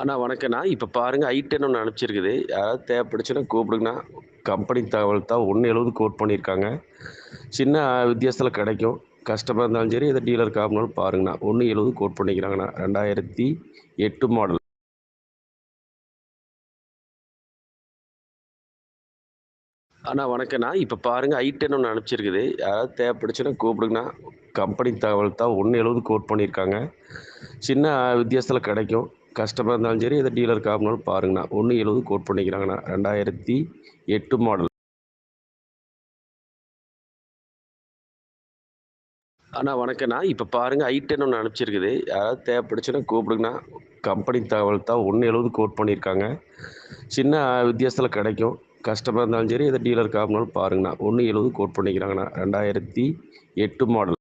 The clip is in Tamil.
அண்ணா வணக்கண்ணா இப்போ பாருங்கள் ஐ ஒன்று அனுப்பிச்சிருக்குது. யாராவது தேவைப்படுச்சுன்னா கூப்பிடுங்கண்ணா. கம்பெனி தகவல் தான் ஒன்று எழுபது கோட் பண்ணியிருக்காங்க சின்ன வித்தியாசத்தில் கிடைக்கும். கஸ்டமர் இருந்தாலும் சரி எதை டீலர் காப்பினாலும் பாருங்கண்ணா. ஒன்று எழுபது கோட் பண்ணிக்கிறாங்கண்ணா. ரெண்டாயிரத்தி எட்டு மாடல் அண்ணா வணக்கண்ணா இப்போ பாருங்கள் ஐ ஒன்று அனுப்பிச்சிருக்குது. யாராவது தேவைப்படுச்சுன்னா கூப்பிடுங்கண்ணா. கம்பெனி தகவல் தான் ஒன்று எழுபது கோட் பண்ணியிருக்காங்க சின்ன வித்தியாசத்தில் கிடைக்கும். கஸ்டமர் இருந்தாலும் சரி எதை டீலர் காப்பினாலும் பாருங்கண்ணா. ஒன்று எழுபது கோட் பண்ணிக்கிறாங்கண்ணா. ரெண்டாயிரத்தி எட்டு மாடல் அண்ணா வணக்கண்ணா இப்போ பாருங்கள் ஐ டென் ஒன்று அனுப்பிச்சிருக்குது. யாராவது தேவைப்படுச்சுன்னா கூப்பிடுங்கண்ணா. கம்பெனி தகவல் தான் ஒன்று எழுபது கோட் பண்ணியிருக்காங்க. சின்ன வித்தியாசத்தில் கிடைக்கும். கஸ்டமர் இருந்தாலும் சரி எதை டீலர் காப்பினாலும் பாருங்கண்ணா. ஒன்று எழுபது கோட் பண்ணிக்கிறாங்கண்ணா. ரெண்டாயிரத்தி எட்டு மாடல்